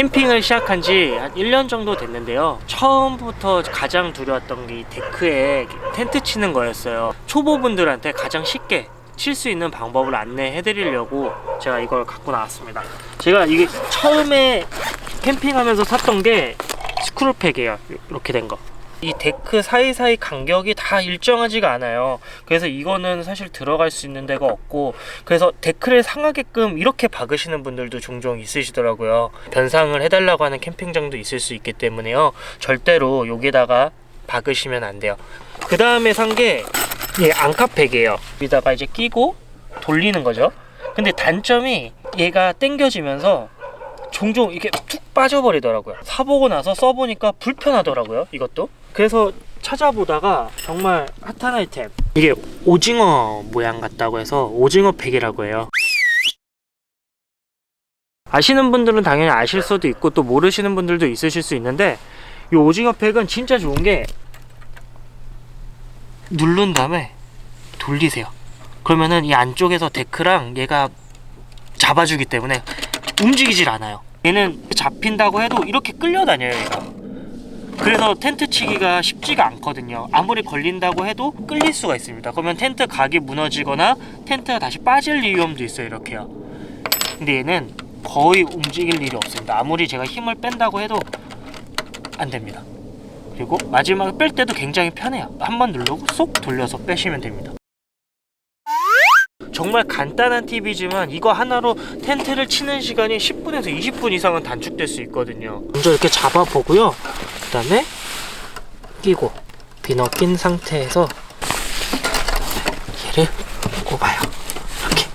캠핑을 시작한 지 한 1년 정도 됐는데요. 처음부터 가장 두려웠던 게 이 데크에 텐트 치는 거였어요. 초보분들한테 가장 쉽게 칠 수 있는 방법을 안내해 드리려고 제가 이걸 갖고 나왔습니다. 제가 이게 처음에 캠핑하면서 샀던 게 스크루팩이에요. 이렇게 된 거. 이 데크 사이사이 간격이 다 일정하지가 않아요. 그래서 이거는 사실 들어갈 수 있는 데가 없고 그래서 데크를 상하게끔 이렇게 박으시는 분들도 종종 있으시더라고요. 변상을 해달라고 하는 캠핑장도 있을 수 있기 때문에요. 절대로 여기다가 박으시면 안 돼요. 그 다음에 산게이 앙카팩이에요. 여기다가 이제 끼고 돌리는 거죠. 근데 단점이 얘가 당겨지면서 종종 이게 툭 빠져버리더라고요. 사보고 나서 써보니까 불편하더라고요. 이것도. 그래서 찾아보다가 정말 핫한 아이템. 이게 오징어 모양 같다고 해서 오징어 팩이라고 해요. 아시는 분들은 당연히 아실 수도 있고 또 모르시는 분들도 있으실 수 있는데 이 오징어 팩은 진짜 좋은 게 누른 다음에 돌리세요. 그러면은 이 안쪽에서 데크랑 얘가 잡아주기 때문에 움직이질 않아요. 얘는 잡힌다고 해도 이렇게 끌려다녀요, 얘가. 그래서 텐트 치기가 쉽지가 않거든요. 아무리 걸린다고 해도 끌릴 수가 있습니다. 그러면 텐트 각이 무너지거나 텐트가 다시 빠질 위험도 있어요, 이렇게요. 근데 얘는 거의 움직일 일이 없습니다. 아무리 제가 힘을 뺀다고 해도 안 됩니다. 그리고 마지막에 뺄 때도 굉장히 편해요. 한 번 누르고 쏙 돌려서 빼시면 됩니다. 정말 간단한 팁이지만 이거 하나로 텐트를 치는 시간이 10분에서 20분 이상은 단축될 수 있거든요. 먼저 이렇게 잡아 보고요. 그 다음에 끼고 비너 낀 상태에서 얘를 꼽아요. 이렇게.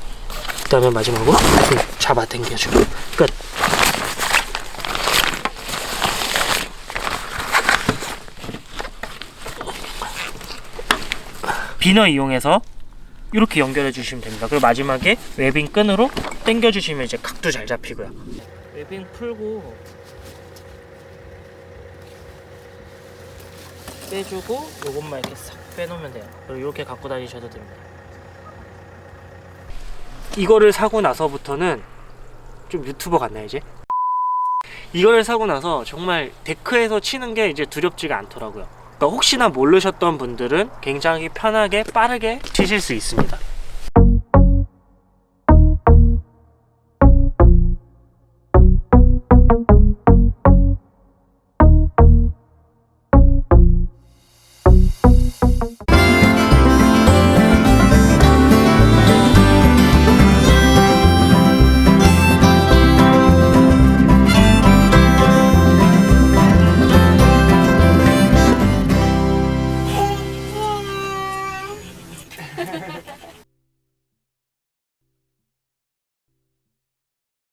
그 다음에 마지막으로 잡아 당겨주고 끝. 비너 이용해서 이렇게 연결해 주시면 됩니다. 그리고 마지막에 웨빙 끈으로 당겨 주시면 이제 각도 잘 잡히고요. 웨빙 풀고 빼주고 요것만 이렇게 싹 빼놓으면 돼요. 그리고 이렇게 갖고 다니셔도 됩니다. 이거를 사고 나서부터는 좀 유튜버 같나요 이제? 이거를 사고 나서 정말 데크에서 치는 게 이제 두렵지가 않더라고요. 그러니까 혹시나 모르셨던 분들은 굉장히 편하게 빠르게 치실 수 있습니다. Ha ha ha.